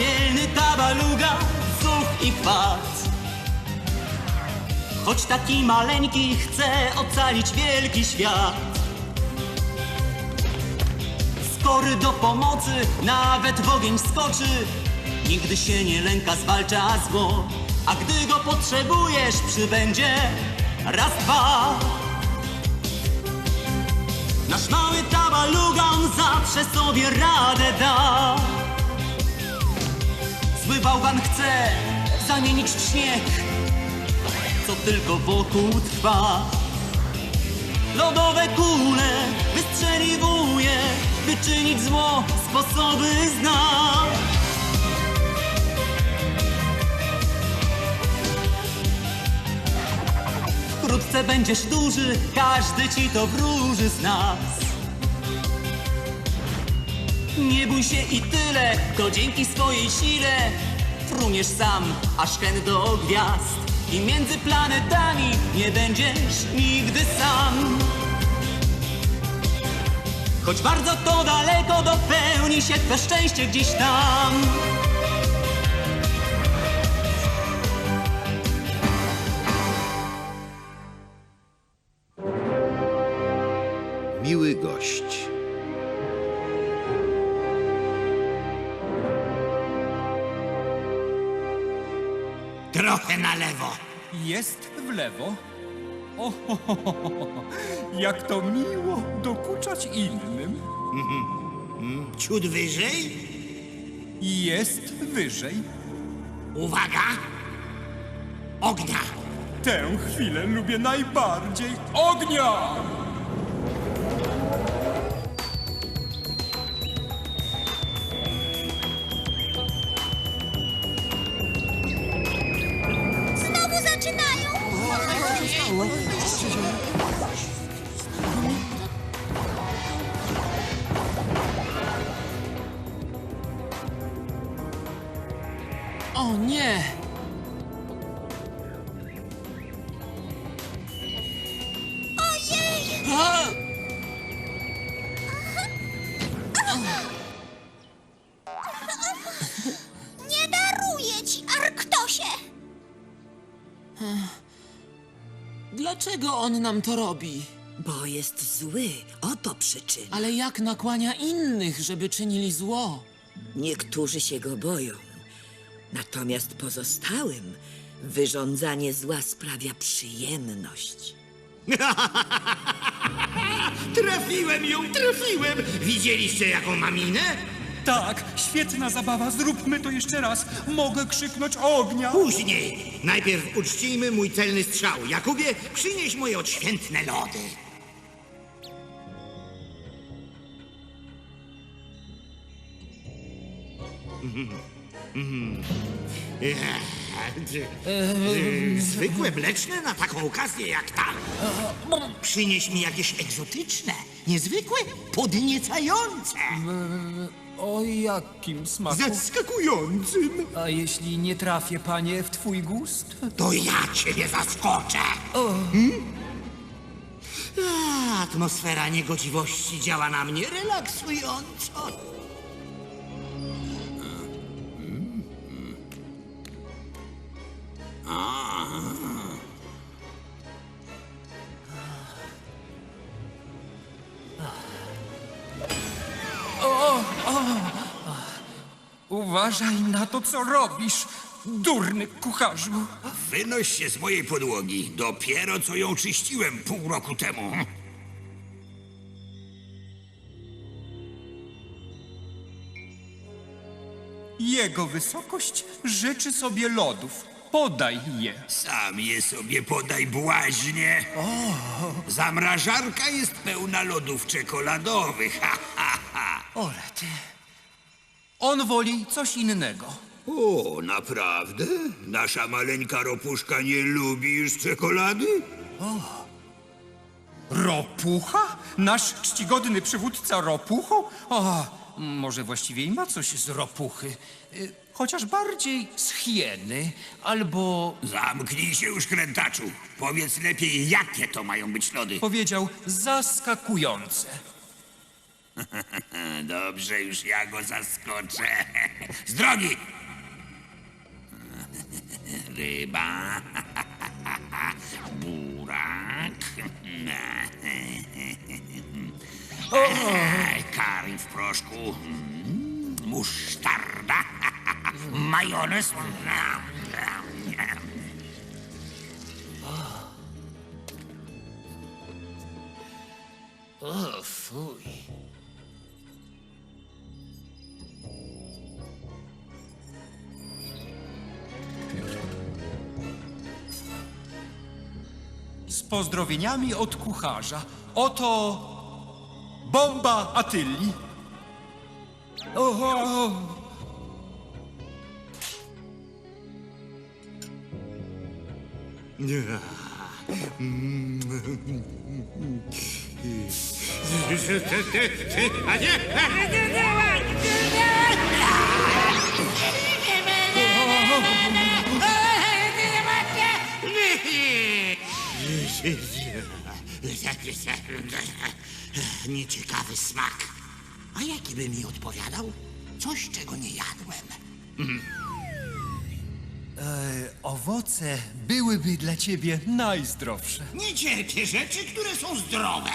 dzielny tabaluga, zuch i chwat. Choć taki maleńki chce ocalić wielki świat. Skory do pomocy, nawet w ogień skoczy. Nigdy się nie lęka, zwalcza zło. A gdy go potrzebujesz, przybędzie raz, dwa. Nasz mały tabalugan zawsze sobie radę da. Zły bałwan chce zamienić w śnieg, co tylko wokół trwa. Lodowe kule wystrzeliwuje, by czynić zło sposoby zna. Wkrótce będziesz duży, każdy ci to wróży z nas. Nie bój się i tyle, to dzięki swojej sile fruniesz sam, aż hen do gwiazd. I między planetami nie będziesz nigdy sam. Choć bardzo to daleko, dopełni się twe szczęście gdzieś tam. Miły gość. Trochę na lewo. Jest w lewo. O, ho, ho, ho, ho. jak to miło dokuczać innym. Ciut wyżej. Jest wyżej. Uwaga. Ognia. Tę chwilę lubię najbardziej. Ognia! Dlaczego on nam to robi? Bo jest zły, oto przyczyna. Ale jak nakłania innych, żeby czynili zło? Niektórzy się go boją. Natomiast pozostałym wyrządzanie zła sprawia przyjemność. Trafiłem ją, trafiłem. Widzieliście jaką mam minę? Tak, świetna zabawa. Zróbmy to jeszcze raz. Mogę krzyknąć ognia. Później. Najpierw uczcijmy mój celny strzał. Jakubie, przynieś moje odświętne lody. Zwykłe mleczne na taką okazję jak ta. Przynieś mi jakieś egzotyczne, niezwykłe, podniecające, O jakim smaku? zaskakującym. A jeśli nie trafię, panie, w twój gust? To ja ciebie zaskoczę. Hmm? A, atmosfera niegodziwości działa na mnie relaksująco. Uważaj na to, co robisz, durny kucharzu. Wynoś się z mojej podłogi. Dopiero co ją czyściłem pół roku temu. Jego wysokość życzy sobie lodów. Podaj je. Sam je sobie podaj błaźnie. Zamrażarka jest pełna lodów czekoladowych. Ha, ha, ha. Orety. On woli coś innego. O, naprawdę? Nasza maleńka ropuszka nie lubi już czekolady? Ropucha? Nasz czcigodny przywódca ropucho? O, może właściwie i ma coś z ropuchy. Y, Chociaż bardziej z hieny, albo Zamknij się już, krętaczu. Powiedz lepiej, jakie to mają być lody. powiedział zaskakujące. Dobrze, już ja go zaskoczę. Z drogi! Ryba. Burak. Kari w proszku. Musztarda. Majonez. O, fuj. Z pozdrowieniami od kucharza. Oto bomba Atylli. Oho! Nieciekawy smak. A jaki by mi odpowiadał? Coś, czego nie jadłem. Owoce byłyby dla ciebie najzdrowsze. Nie cierpię rzeczy, które są zdrowe.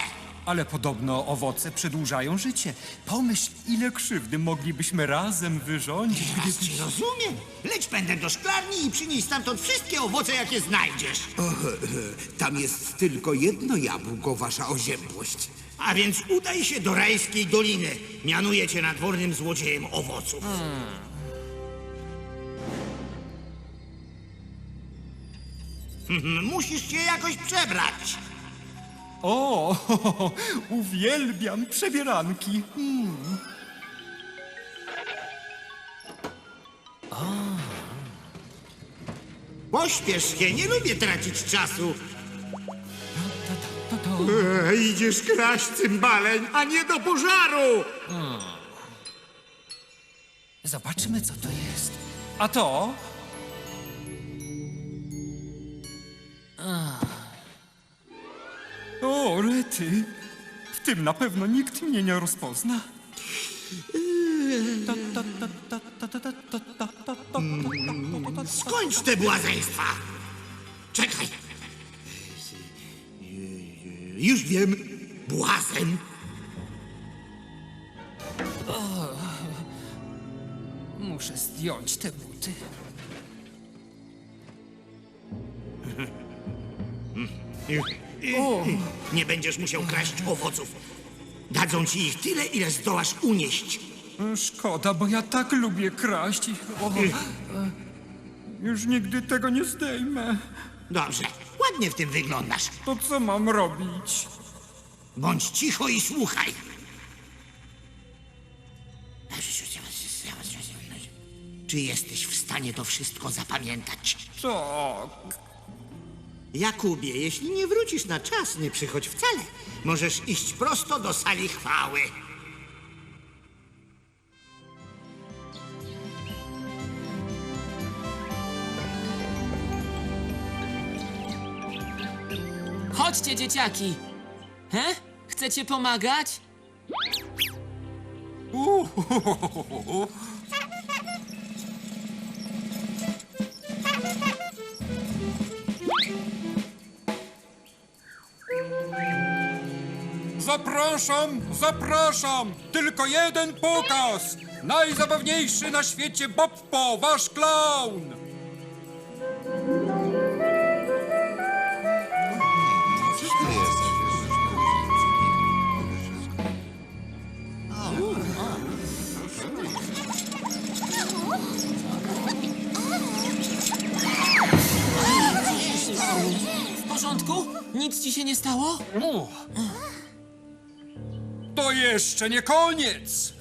Ale podobno owoce przedłużają życie. Pomyśl, ile krzywdy moglibyśmy razem wyrządzić. Teraz rozumiem. Leć pędem do szklarni i przynieś stamtąd wszystkie owoce, jakie znajdziesz. Tam jest tylko jedno jabłko, wasza oziębłość. A więc udaj się do rajskiej doliny. Mianuję cię nadwornym złodziejem owoców. Hmm, Musisz się jakoś przebrać. O, uwielbiam przebieranki. Pośpiesz się, nie lubię tracić czasu. To, to... E, idziesz kraść cymbaleń, a nie do pożaru! Zobaczmy, co to jest. A to? W tym na pewno nikt mnie nie rozpozna. Skończ te błazeństwa! Czekaj! Już wiem, błazen. Muszę zdjąć te buty. Nie będziesz musiał kraść owoców. Dadzą ci ich tyle, ile zdołasz unieść. Szkoda, bo ja tak lubię kraść. O, już nigdy tego nie zdejmę. Dobrze, ładnie w tym wyglądasz. To co mam robić? Bądź cicho i słuchaj. Czy jesteś w stanie to wszystko zapamiętać? Tak. Jakubie, jeśli nie wrócisz na czas, nie przychodź wcale. Możesz iść prosto do sali chwały. Chodźcie, dzieciaki. He? Chcecie pomagać? Zapraszam, zapraszam! Tylko jeden pokaz! Najzabawniejszy na świecie Boppo, wasz klaun! W porządku? Nic ci się nie stało? To jeszcze nie koniec!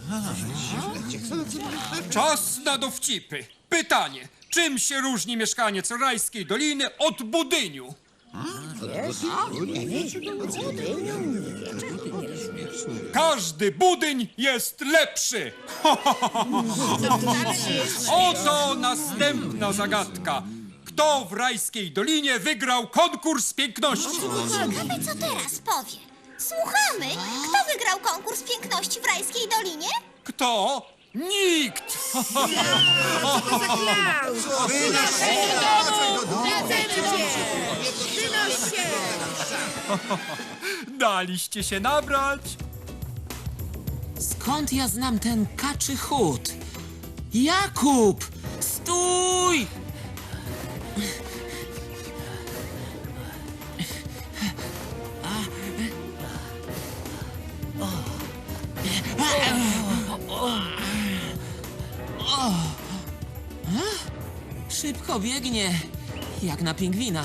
Czas na dowcipy. Pytanie. Czym się różni mieszkaniec Rajskiej Doliny od budyniu? Każdy budyń jest lepszy. Oto następna zagadka. Kto w Rajskiej Dolinie wygrał konkurs piękności? Ciekawe, co teraz powie. Słuchamy. Kto wygrał konkurs piękności w Rajskiej Dolinie? Kto? Nikt! Daliście się nabrać? Skąd ja znam ten kaczy chód? Jakub! Stój! Szybko biegnie, jak na pingwina.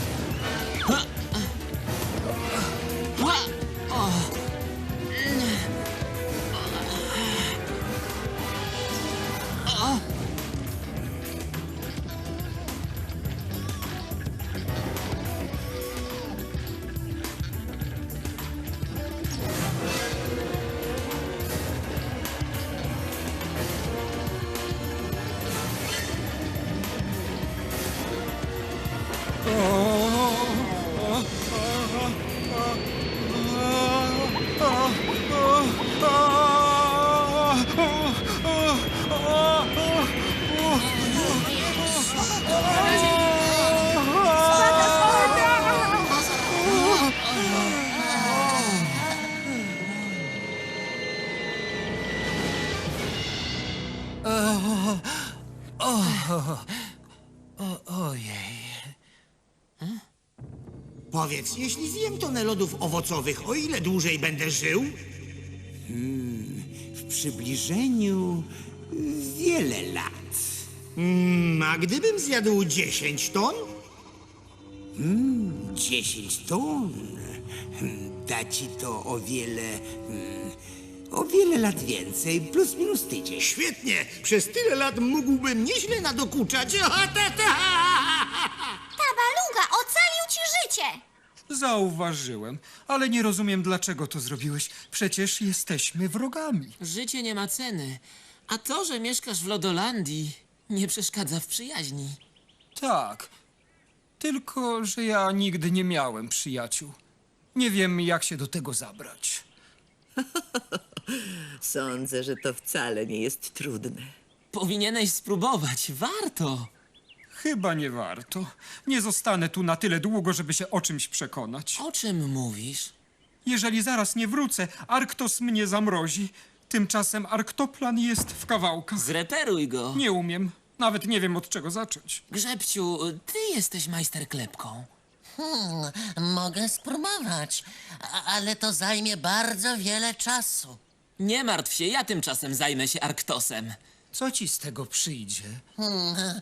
Powiedz, jeśli zjem tonę lodów owocowych, o ile dłużej będę żył? W przybliżeniu wiele lat. Mm, a gdybym zjadł 10 ton? 10 ton. Hmm, Da ci to o wiele. hmm, O wiele lat więcej, plus minus tydzień. Świetnie! Przez tyle lat mógłbym nieźle nadokuczać. Ta. Ta Zauważyłem, ale nie rozumiem, dlaczego to zrobiłeś. Przecież jesteśmy wrogami. Życie nie ma ceny, a to, że mieszkasz w Lodolandii, nie przeszkadza w przyjaźni. Tak. Tylko, że ja nigdy nie miałem przyjaciół. Nie wiem, jak się do tego zabrać. Sądzę, że to wcale nie jest trudne. Powinieneś spróbować, warto. Chyba nie warto. Nie zostanę tu na tyle długo, żeby się o czymś przekonać. O czym mówisz? Jeżeli zaraz nie wrócę, Arktos mnie zamrozi. Tymczasem Arktoplan jest w kawałkach. Zreperuj go. Nie umiem. Nawet nie wiem, od czego zacząć. Grzebciu, ty jesteś majsterklepką. Hmm, mogę spróbować, a- ale to zajmie bardzo wiele czasu. Nie martw się, ja tymczasem zajmę się Arktosem. Co ci z tego przyjdzie? Hmm,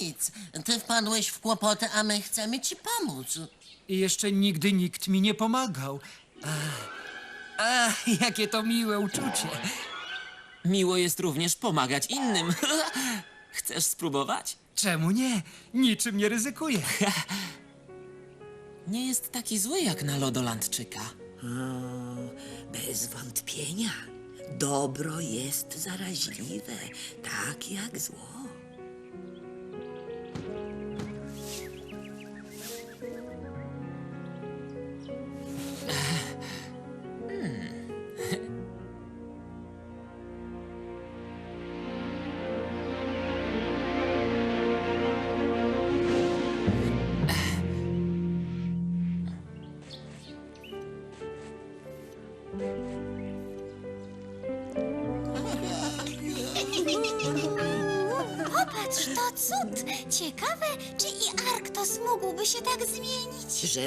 nic, ty wpadłeś w kłopoty, a my chcemy ci pomóc. I jeszcze nigdy nikt mi nie pomagał. Ach, ach, jakie to miłe uczucie. Miło jest również pomagać innym. Chcesz spróbować? Czemu nie? Niczym nie ryzykuję. Nie jest taki zły jak na Lodolandczyka. Bez wątpienia. Dobro jest zaraźliwe, tak jak zło.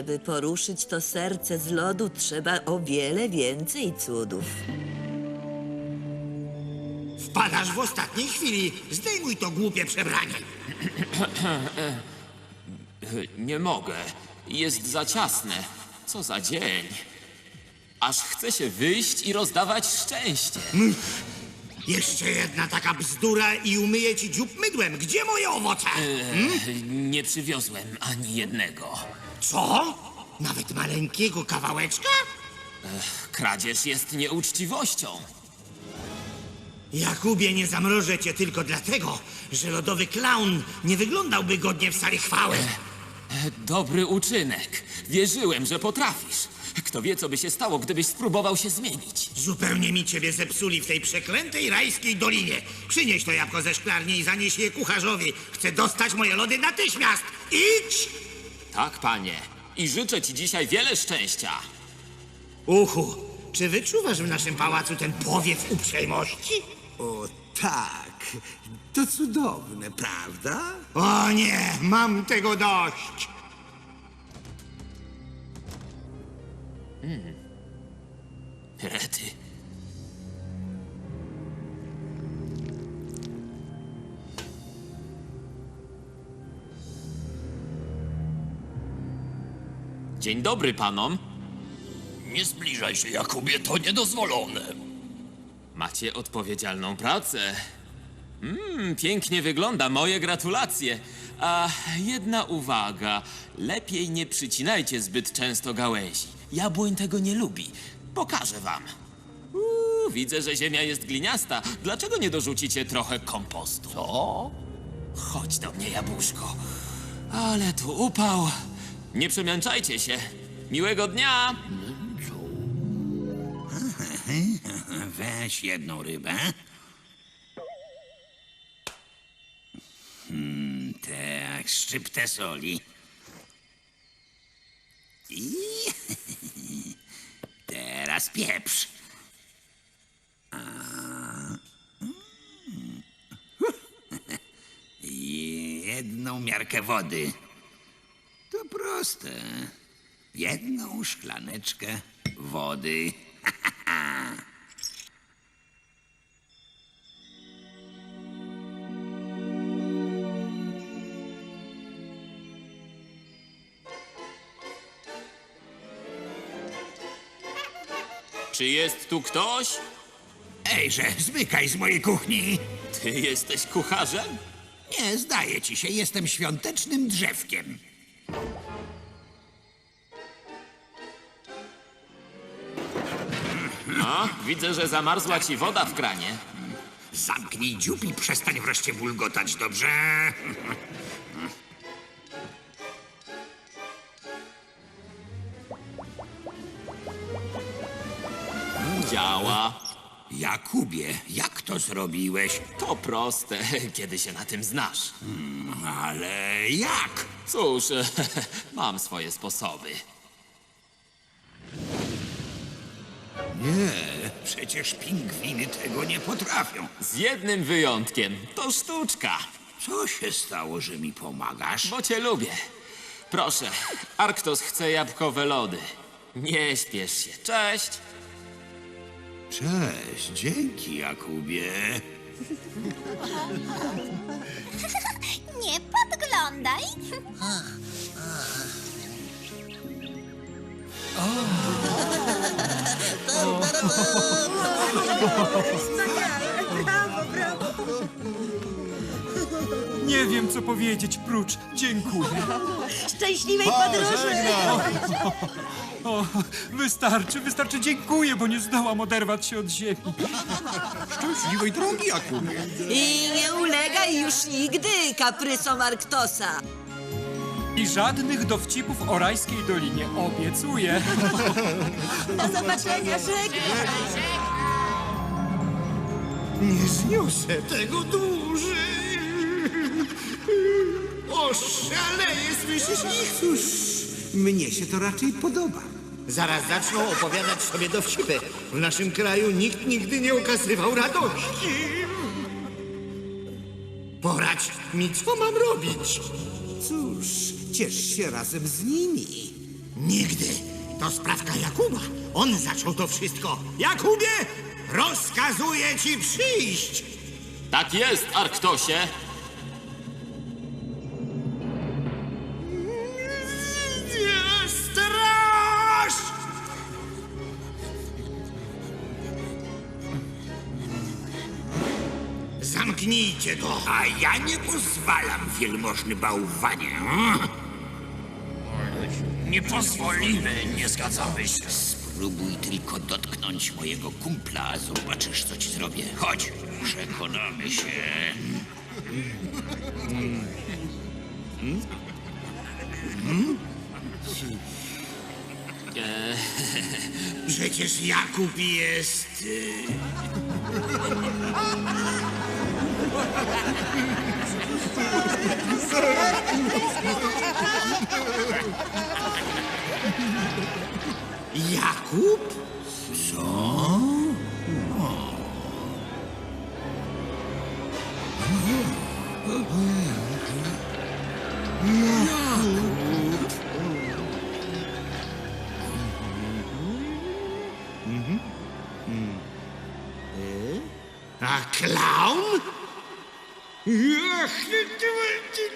Żeby poruszyć to serce z lodu, trzeba o wiele więcej cudów. Wpadasz w ostatniej chwili. Zdejmuj to głupie przebranie. Nie mogę. Jest za ciasne. Co za dzień. Aż chce się wyjść i rozdawać szczęście. Jeszcze jedna taka bzdura i umyję ci dziób mydłem. Gdzie moje owoce? Nie przywiozłem ani jednego. Co? Nawet maleńkiego kawałeczka? Kradzież jest nieuczciwością. Jakubie, nie zamrożę cię tylko dlatego, że lodowy klaun nie wyglądałby godnie w sali chwały. Dobry uczynek. Wierzyłem, że potrafisz. Kto wie, co by się stało, gdybyś spróbował się zmienić. Zupełnie mi ciebie zepsuli w tej przeklętej rajskiej dolinie. Przynieś to jabłko ze szklarni i zanieś je kucharzowi. Chcę dostać moje lody natychmiast. Idź! Tak, panie. I życzę ci dzisiaj wiele szczęścia. Uchu, czy wyczuwasz w naszym pałacu ten powiew uprzejmości? O tak, to cudowne, prawda? O nie, mam tego dość. Rety. Dzień dobry panom. Nie zbliżaj się, Jakubie, to niedozwolone. Macie odpowiedzialną pracę. Mmm, pięknie wygląda, moje gratulacje. A jedna uwaga. Lepiej nie przycinajcie zbyt często gałęzi. Jabłoń tego nie lubi. Pokażę wam. Uuu, widzę, że ziemia jest gliniasta. Dlaczego nie dorzucicie trochę kompostu? Co? Chodź do mnie, jabłuszko. Ale tu upał. Nie przemęczajcie się. Miłego dnia! Weź jedną rybę. Hmm, tak, szczyptę soli. I teraz pieprz. A, mm. I jedną miarkę wody. Proste. Jedną szklaneczkę wody. Czy jest tu ktoś? Ejże, zmykaj z mojej kuchni! Ty jesteś kucharzem? Nie, zdaje ci się, jestem świątecznym drzewkiem. A, widzę, że zamarzła ci woda w kranie. Zamknij dziób i przestań wreszcie bulgotać, dobrze? Działa. Jakubie, jak to zrobiłeś? To proste, kiedy się na tym znasz. Ale jak? Cóż, mam swoje sposoby. Nie, przecież pingwiny tego nie potrafią. Z jednym wyjątkiem. To sztuczka, Co się stało, że mi pomagasz? bo cię lubię. Proszę, Arktos chce jabłkowe lody. Nie śpiesz się. Cześć. Cześć, dzięki, Jakubie. Nie podglądaj. Nie wiem, co powiedzieć, prócz dziękuję. Szczęśliwej podróży! O, wystarczy, wystarczy dziękuję, bo nie zdołam oderwać się od ziemi. Szczęśliwej drogi, Jakubie. I nie ulegaj już nigdy kaprysom Arktosa. I żadnych dowcipów o rajskiej dolinie, obiecuję. Do zobaczenia, żegnam. Nie zniosę tego dłużej. Oszaleję, słyszysz ich? Cóż, mnie się to raczej podoba. Zaraz zaczną opowiadać sobie dowcipy. W naszym kraju nikt nigdy nie okazywał radości. Poradź mi, co mam robić. Cóż, ciesz się razem z nimi. Nigdy. To sprawka Jakuba. On zaczął to wszystko. Jakubie, rozkazuję ci przyjść. Tak jest, Arktosie. Go. A ja nie pozwalam, wielmożny bałwanie. Nie pozwolimy, nie zgadzamy się. Spróbuj tylko dotknąć mojego kumpla, a zobaczysz, co ci zrobię. Chodź, przekonamy się. Przecież Jakub jest... y, Jakub? A klaun?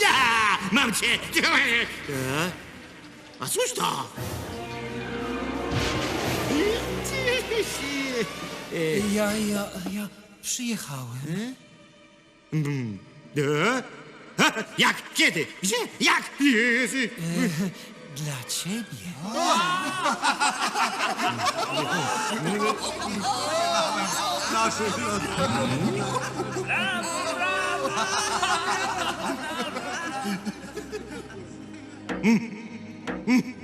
Ja, mam cię! E? A cóż to? Ja, ja, ja przyjechałem. E? Ha, Jak? Kiedy? Gdzie? Jak? Dla ciebie.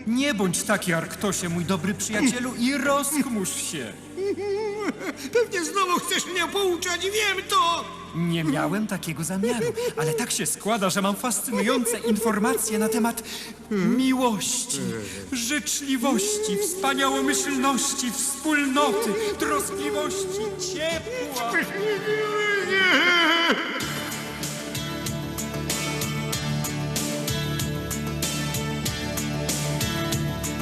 Nie bądź taki, Arktosie, mój dobry przyjacielu, i rozchmurz się. Pewnie znowu chcesz mnie pouczać, wiem to! Nie miałem takiego zamiaru, ale tak się składa, że mam fascynujące informacje na temat miłości, życzliwości, wspaniałomyślności, wspólnoty, troskliwości, ciepła.